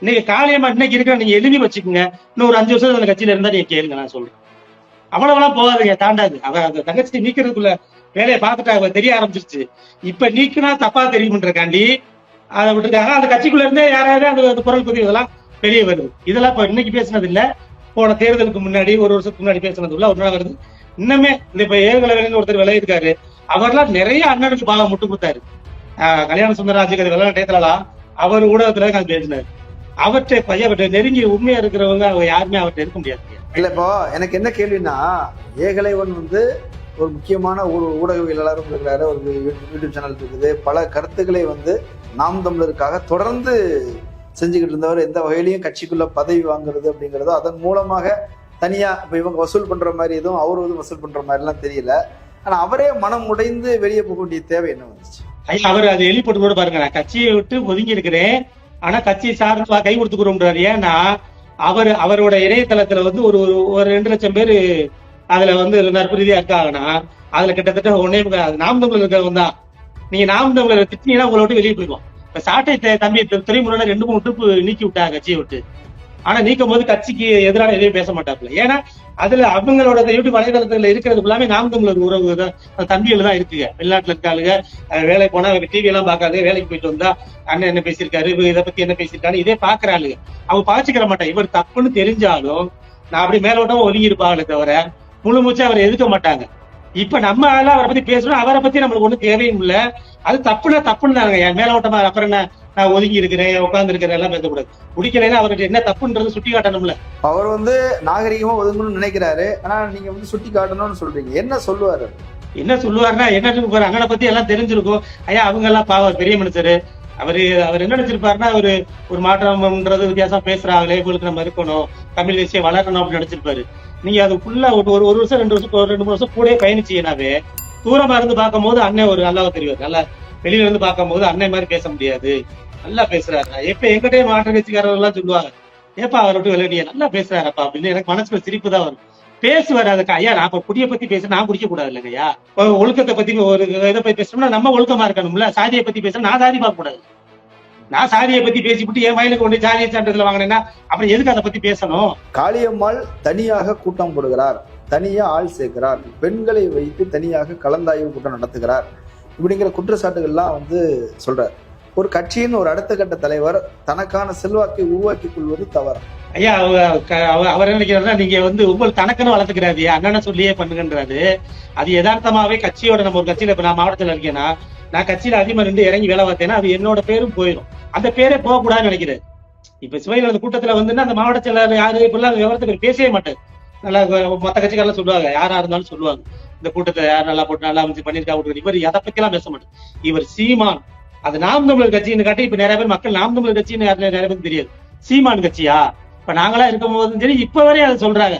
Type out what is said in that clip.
இன்னைக்கு காளியம்மா இன்னைக்கு இருக்கிற நீங்க எழுதி வச்சுக்கோங்க. இன்னும் ஒரு அஞ்சு வருஷம் அந்த கட்சியில இருந்தா நீங்க கேளுங்க நான் சொல்றேன். அவ்வளவுலாம் போகாதுங்க தாண்டாது அவ அந்த தங்கச்சி நீக்கிறதுக்குள்ள வேலையை பார்த்துட்டா அவ தெரிய ஆரம்பிச்சிருச்சு. இப்ப நீக்கினா தப்பா தெரியுமன்றக்காண்டி அதை விட்டுருக்காங்க. அந்த கட்சிக்குள்ள இருந்தே யாராவது அந்த குரல் பதிவு இதெல்லாம் வெளியே வருது. இதெல்லாம் இப்ப இன்னைக்கு பேசினது இல்ல போன தேர்தலுக்கு முன்னாடி ஒரு வருஷத்துக்கு முன்னாடி பேசினது இல்ல ஒரு நாள் வருது. இன்னுமே இந்த இப்ப ஏகலவேலன்னு ஒருத்தர் விளையிருக்காரு அவர்லாம் நிறைய அண்ணனுக்கு பாகம் முட்டு கொடுத்தாரு. ஆஹ் கல்யாண சுந்தரராஜுக்கு அது விளையாட டயத்துலலாம் அவர் ஊடகத்துல அது பேசினாரு. அவற்றை அவற்றை நெருங்கி உண்மையா இருக்கிறவங்க அவங்க யாருமே அவர்கிட்ட இருக்க முடியாது. இல்ல இப்போ எனக்கு என்ன கேள்வின்னா ஏகலைவன் வந்து ஒரு முக்கியமான ஒரு ஊடகவியலாளரும் இருக்கிறாரு ஒரு யூடியூப் சேனல் இருக்குது. பல கருத்துக்களை வந்து நாம் தமிழருக்காக தொடர்ந்து செஞ்சுக்கிட்டு இருந்தவர் எந்த வகையிலையும் கட்சிக்குள்ள பதவி வாங்குறது அப்படிங்கிறதோ அதன் மூலமாக தனியா இப்ப இவங்க வசூல் பண்ற மாதிரி எதுவும் அவரு வந்து வசூல் பண்ற மாதிரி எல்லாம் தெரியல. ஆனா அவரே மனம் உடைந்து வெளியே போக வேண்டிய தேவை என்ன வந்துச்சு? ஐயா அவர் அதை வெளிப்பட்டு கூட பாருங்க நான் கட்சியை விட்டு ஒதுங்கி இருக்கிறேன் ஆனா கட்சியை சார்ந்து கை கொடுத்துக்கிறோம்ன்றாரு. ஏன்னா அவர் அவரோட இணையதளத்துல வந்து ஒரு ஒரு- ஒரு ரெண்டு லட்சம் பேர் அதுல வந்து நட்பு இருக்காங்கன்னா அதுல கிட்டத்தட்ட ஒன்னே நாம் தமிழர் இருக்கிறவங்க தான். நீங்க நாம் தமிழர் திட்டினீங்கன்னா உங்களை விட்டு வெளியே போயிடுவோம் இப்ப சாட்டை தம்பி து- துறைமுறையில ரெண்டு மூணு ட்ரிப்பு நீக்கி விட்டாங்க கட்சியை விட்டு. ஆனா நீக்கும் போது கட்சிக்கு எதிரான எதையும் பேச மாட்டாப்புல. ஏன்னா அதுல அவங்களோட யூடியூப் வலைதளத்துல இருக்கிறது எல்லாமே நாம் தமிழர் உறவு தான். தம்பிகள் தான் இருக்குங்க. வெளிநாட்டுல இருக்காளுங்க வேலை வேலைக்கு போனா டிவி எல்லாம் பார்க்காது வேலைக்கு போயிட்டு வந்தா அண்ணன் என்ன பேசியிருக்காரு இதை பத்தி என்ன பேசியிருக்காரு இதே பாக்குறாளுங்க அவங்க பாய்ச்சிக்கிற மாட்டாங்க. இவர் தப்புன்னு தெரிஞ்சாலும் நான் அப்படி மேலோட்டமா ஒதுங்கி இருப்பாங்களே தவிர முழு மூச்சு அவரை எதிர்க்க மாட்டாங்க. இப்ப நம்ம ஆளா அவரை பத்தி பேசணும் அவரை பத்தி நம்மளுக்கு ஒண்ணும் தேவையும் இல்ல. அது தப்புனா தப்புன்னு தாங்க என் மேலோட்டமா அப்புறம் என்ன நான் ஒதுங்கி இருக்கிறேன் உட்கார்ந்து இருக்கிறேன் எல்லாம் பேசக்கூடாது. பிடிக்கலைன்னா அவர்கிட்ட என்ன தப்புன்றது சுட்டி காட்டணும்ல. அவர் வந்து நாகரிகமா ஒதுங்கணும்னு நினைக்கிறாரு. ஆனா நீங்க வந்து சுட்டி காட்டணும்னு சொல்றீங்க. என்ன சொல்லுவாரு? என்ன சொல்லுவாருன்னா என்ன ஒரு அங்கனை பத்தி எல்லாம் தெரிஞ்சிருக்கும். ஐயா அவங்க எல்லாம் பாவம் பெரிய மனுஷரு. அவரு அவர் என்ன நினைச்சிருப்பாருன்னா ஒரு ஒரு மாற்றம்ன்றது வித்தியாசம் பேசுறாங்களே இவங்களுக்கு நம்ம இருக்கணும். தமிழ் தேசியம் வளரணும் அப்படின்னு நினைச்சிருப்பாரு. நீங்க அது ஃபுல்லா ஒரு ஒரு வருஷம் ரெண்டு வருஷம் ஒரு ரெண்டு மூணு வருஷம் கூட பயணிச்சீங்கன்னாவே தூரமா இருந்து பார்க்கும்போது அண்ணன் ஒரு நல்லா தெரியும் நல்லா வெளியில இருந்து பார்க்கும்போது அண்ணன் மாதிரி பேச முடியாது. நல்லா பேசுறாரு எப்ப எங்கிட்டே மாற்ற கட்சிக்காரர்கள் எல்லாம் சொல்லுவாங்க ஏப்பா அவரை விட்டு விளையாடிய நல்லா பேசுறாரப்பா அப்படின்னு. எனக்கு மனசுல சிரிப்பு தான் வரும். பேசுவாரு அதுக்கு ஐயா நான் இப்ப குடிய பத்தி பேச நான் குடிக்க கூடாது இல்லைங்கய்யா இப்போ ஒழுக்கத்தை பத்தி ஒரு இதை பத்தி பேசணும்னா நம்ம ஒழுக்கமா இருக்கணும்ல. சாதியை பத்தி பேச நான் சாதி பார்க்க கூடாது நான் சாதியை பத்தி பேசிவிட்டு என் வயலுக்கு கொண்டு சாதிய சான்றிதழ் வாங்கினேன்னா அப்புறம் எதுக்கு அதை பத்தி பேசணும்? காளியம்மாள் தனியாக கூட்டம் போடுகிறார். தனியா ஆள் சேர்க்கிறார். பெண்களை வைத்து தனியாக கலந்தாய்வு கூட்டம் நடத்துகிறார். இப்படிங்கிற குற்றச்சாட்டுகள்லாம் வந்து சொல்றாரு. ஒரு கட்சியின் ஒரு அடுத்த கட்ட தலைவர் தனக்கான செல்வாக்கை உருவாக்கிக் கொள்வது தவறு. ஐயா அவ- அவர் நினைக்கிறாருன்னா நீங்க வந்து உங்கள் தனக்குன்னு வளர்த்துக்கிறாரு அண்ணனை சொல்லியே பண்ணுங்கன்றாரு. அது யதார்த்தமாவே கட்சியோட நம்ம ஒரு கட்சியில இப்ப நான் மாவட்டத்துல இருக்கேன்னா நான் கட்சியில அதிகமா நின்று இறங்கி வேலை பார்த்தேன்னா அது என்னோட பேரும் போயிடும் அந்த பேரே போகக்கூடாதுன்னு நினைக்கிறேன் இப்ப சிவையில் அந்த கூட்டத்துல வந்துன்னா அந்த மாவட்ட செயலாளர் யாரு இப்பெல்லாம் விவரத்துக்கு பேசவே மாட்டாரு. நல்லா அஹ் மத்த கட்சிக்காரெல்லாம் சொல்லுவாங்க யாரா இருந்தாலும் சொல்லுவாங்க. இந்த கூட்டத்தை யார் நல்லா போட்டு நல்லா அமைச்சு பண்ணியிருக்கா இவர் எதை பத்தி எல்லாம் பேச மாட்டார். இவர் சீமான். அது நாம் தமிழர் கட்சின்னு காட்டி இப்ப நிறைய பேர் மக்கள் நாம் தமிழர் கட்சின்னு நிறைய பேருக்கு தெரியாது. சீமான் கட்சியா? இப்ப நாங்களா இருக்கும் போதும் சரி இப்ப வரையும் அதை சொல்றாங்க.